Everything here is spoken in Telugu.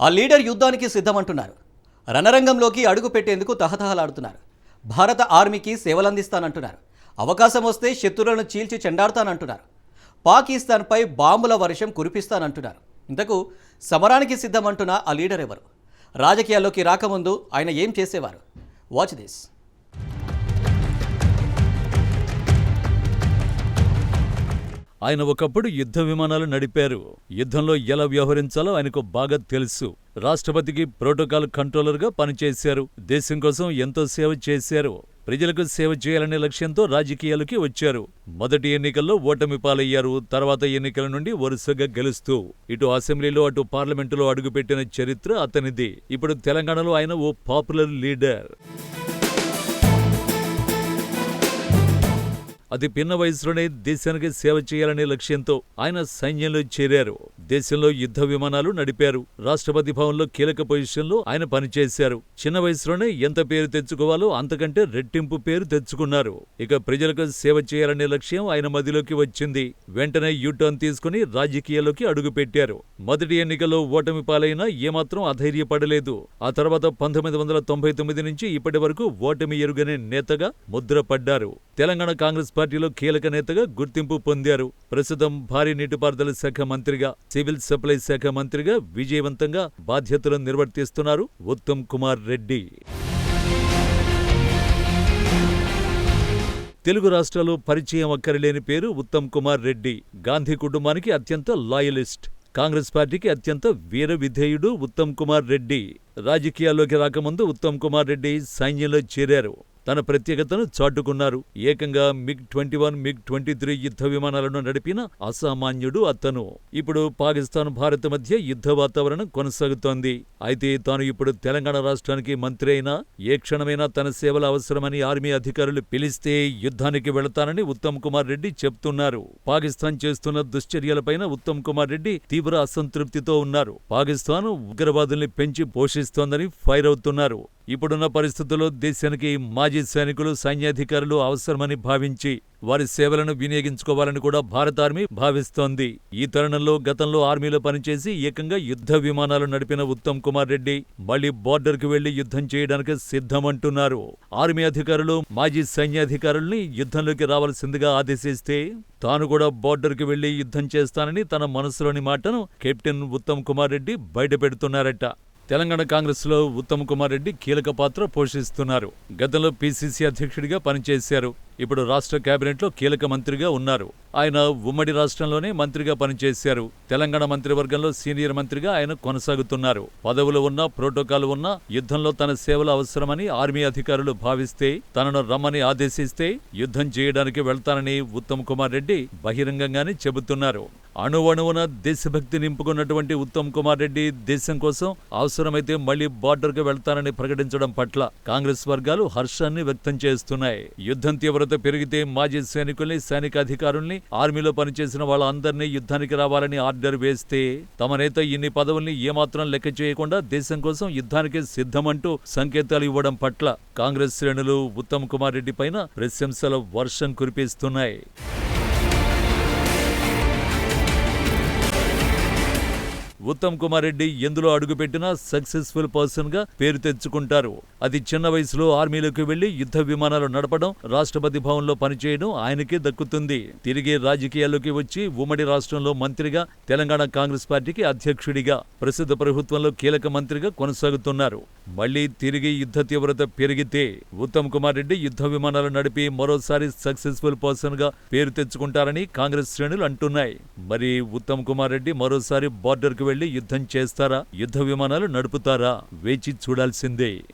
ఆ లీడర్ యుద్ధానికి సిద్ధమంటున్నారు. రణరంగంలోకి అడుగు పెట్టేందుకు తహతహలాడుతున్నారు. భారత ఆర్మీకి సేవలందిస్తానంటున్నారు. అవకాశం వస్తే శత్రువులను చీల్చి చెండాడతానంటున్నారు. పాకిస్తాన్పై బాంబుల వర్షం కురిపిస్తానంటున్నారు. ఇంతకు సమరానికి సిద్ధమంటున్న ఆ లీడర్ ఎవరు రాజకీయాల్లోకి రాకముందు ఆయన ఏం చేసేవారు? Watch this. ఆయన ఒకప్పుడు యుద్ధ విమానాలు నడిపారు. యుద్ధంలో ఎలా వ్యవహరించాలో ఆయనకు బాగా తెలుసు. రాష్ట్రపతికి ప్రోటోకాల్ కంట్రోలర్గా పనిచేశారు. దేశం కోసం ఎంతో సేవ చేశారు. ప్రజలకు సేవ చేయాలనే లక్ష్యంతో రాజకీయాలకి వచ్చారు. మొదటి ఎన్నికల్లో ఓటమి పాలయ్యారు. తర్వాత ఎన్నికల నుండి వరుసగా గెలుస్తూ ఇటు అసెంబ్లీలో అటు పార్లమెంటులో అడుగుపెట్టిన చరిత్ర అతనిది. ఇప్పుడు తెలంగాణలో ఆయన ఓ పాపులర్ లీడర్. అతి పిన్న వయసులోనే దేశానికి సేవ చేయాలనే లక్ష్యంతో ఆయన సైన్యంలో చేరారు. దేశంలో యుద్ధ విమానాలు నడిపారు. రాష్ట్రపతి భవన్లో కీలక పొజిషన్లో ఆయన పనిచేశారు. చిన్న వయసులోనే ఎంత పేరు తెచ్చుకోవాలో అంతకంటే రెట్టింపు పేరు తెచ్చుకున్నారు. ఇక ప్రజలకు సేవ చేయాలనే లక్ష్యం ఆయన మదిలోకి వచ్చింది. వెంటనే యూటర్న్ తీసుకుని రాజకీయాల్లోకి అడుగుపెట్టారు. మొదటి ఎన్నికల్లో ఓటమి పాలైనా ఏమాత్రం అధైర్యపడలేదు. ఆ తర్వాత పంతొమ్మిది వందల తొంభై తొమ్మిది నుంచి ఇప్పటి వరకు ఓటమి ఎరుగనే నేతగా ముద్రపడ్డారు. తెలంగాణ కాంగ్రెస్ పార్టీలో కీలక నేతగా గుర్తింపు పొందారు. ప్రస్తుతం భారీ నీటిపారుదల శాఖ మంత్రిగా సివిల్ సప్లై శాఖ మంత్రిగా విజయవంతంగా బాధ్యతలను నిర్వర్తిస్తున్నారు ఉత్తమ్ కుమార్ రెడ్డి. తెలుగు రాష్ట్రాల్లో పరిచయం అక్కరలేని పేరు ఉత్తమ్ కుమార్ రెడ్డి. గాంధీ కుటుంబానికి అత్యంత లాయలిస్ట్. కాంగ్రెస్ పార్టీకి అత్యంత వీర విధేయుడు ఉత్తమ్ కుమార్ రెడ్డి. రాజకీయాల్లోకి రాకముందు ఉత్తమ్ కుమార్ రెడ్డి సైన్యంలో చేరారు. తన ప్రత్యేకతను చాటుకున్నారు. ఏకంగా MiG twenty one MiG twenty three యుద్ధ విమానాలను నడిపిన అసామాన్యుడు అతను. ఇప్పుడు పాకిస్తాన్ భారత్ మధ్య యుద్ధ వాతావరణం కొనసాగుతోంది. అయితే తాను ఇప్పుడు తెలంగాణ రాష్ట్రానికి మంత్రి అయినా ఏ క్షణమైనా తన సేవలు అవసరమని ఆర్మీ అధికారులు పిలిస్తే యుద్ధానికి వెళతానని ఉత్తమ్ కుమార్ రెడ్డి చెప్తున్నారు. పాకిస్తాన్ చేస్తున్న దుశ్చర్యలపైన ఉత్తమ్ కుమార్ రెడ్డి తీవ్ర అసంతృప్తితో ఉన్నారు. పాకిస్తాన్ ఉగ్రవాదుల్ని పెంచి పోషిస్తోందని ఫైర్ అవుతున్నారు. ఇప్పుడున్న పరిస్థితుల్లో దేశానికి మాజీ మాజీ సైనికులు సైన్యాధికారులు అవసరమని భావించి వారి సేవలను వినియోగించుకోవాలని కూడా భారత ఆర్మీ భావిస్తోంది. ఈ తరుణంలో గతంలో ఆర్మీలో పనిచేసి ఏకంగా యుద్ధ విమానాలు నడిపిన ఉత్తమ్ కుమార్ రెడ్డి మళ్ళీ బార్డర్కు వెళ్ళి యుద్ధం చేయడానికి సిద్ధమంటున్నారు. ఆర్మీ అధికారులు మాజీ సైన్యాధికారుల్ని యుద్ధంలోకి రావాల్సిందిగా ఆదేశిస్తే తాను కూడా బార్డర్కి వెళ్ళి యుద్ధం చేస్తానని తన మనసులోని మాటను కెప్టెన్ ఉత్తమ్ కుమార్ రెడ్డి బయటపెడుతున్నారట. తెలంగాణ కాంగ్రెస్లో ఉత్తమ్ కుమార్ రెడ్డి కీలక పాత్ర పోషిస్తున్నారు. గతంలో పిసిసి అధ్యక్షుడిగా పనిచేశారు. ఇప్పుడు రాష్ట్ర కేబినెట్లో కీలక మంత్రిగా ఉన్నారు. ఆయన ఉమ్మడి రాష్ట్రంలోనే మంత్రిగా పనిచేశారు. తెలంగాణ మంత్రివర్గంలో సీనియర్ మంత్రిగా ఆయన కొనసాగుతున్నారు. పదవులు ఉన్నా ప్రోటోకాల్ ఉన్నా యుద్ధంలో తన సేవలు అవసరమని ఆర్మీ అధికారులు భావిస్తే తనను రమ్మని ఆదేశిస్తే యుద్ధం చేయడానికి వెళ్తానని ఉత్తమ్ కుమార్ రెడ్డి బహిరంగంగానే చెబుతున్నారు. అణువణువున దేశభక్తి నింపుకున్నటువంటి ఉత్తమ్ కుమార్ రెడ్డి దేశం కోసం అవసరమైతే మళ్ళీ బార్డర్కు వెళ్తానని ప్రకటించడం పట్ల కాంగ్రెస్ వర్గాలు హర్షాన్ని వ్యక్తం చేస్తున్నాయి. యుద్ధం తీవ్రత పెరిగితే మాజీ సైనికుల్ని సైనికాధికారుల్ని ఆర్మీలో పనిచేసిన వాళ్ళందరినీ యుద్ధానికి రావాలని ఆర్డర్ వేస్తే తమ నేత ఇన్ని పదవుల్ని ఏమాత్రం లెక్క చేయకుండా దేశం కోసం యుద్ధానికి సిద్ధమంటూ సంకేతాలు ఇవ్వడం పట్ల కాంగ్రెస్ శ్రేణులు ఉత్తమ్ కుమార్ రెడ్డి పైన ప్రశంసల వర్షం కురిపిస్తున్నాయి. ఉత్తమ్ కుమార్ రెడ్డి ఎందులో అడుగుపెట్టినా సక్సెస్ఫుల్ పర్సన్గా పేరు తెచ్చుకుంటారు. అది చిన్న వయసులో ఆర్మీలోకి వెళ్ళి యుద్ధ విమానాలు నడపడం రాష్ట్రపతి భవన్లో పనిచేయడం ఆయనకే దక్కుతుంది. తిరిగి రాజకీయాల్లోకి వచ్చి ఉమ్మడి రాష్ట్రంలో మంత్రిగా తెలంగాణ కాంగ్రెస్ పార్టీకి అధ్యక్షుడిగా ప్రస్తుత ప్రభుత్వంలో కీలక మంత్రిగా కొనసాగుతున్నారు. మళ్ళీ తిరిగి యుద్ధ తీవ్రత పెరిగితే ఉత్తమ్ కుమార్ రెడ్డి యుద్ధ విమానాలు నడిపి మరోసారి సక్సెస్ఫుల్ పర్సన్గా పేరు తెచ్చుకుంటారని కాంగ్రెస్ శ్రేణులు అంటున్నాయి. మరి ఉత్తమ్ కుమార్ రెడ్డి మరోసారి బార్డర్కు వెళ్ళి యుద్ధం చేస్తారా? యుద్ధ విమానాలు నడుపుతారా? వేచి చూడాల్సిందే.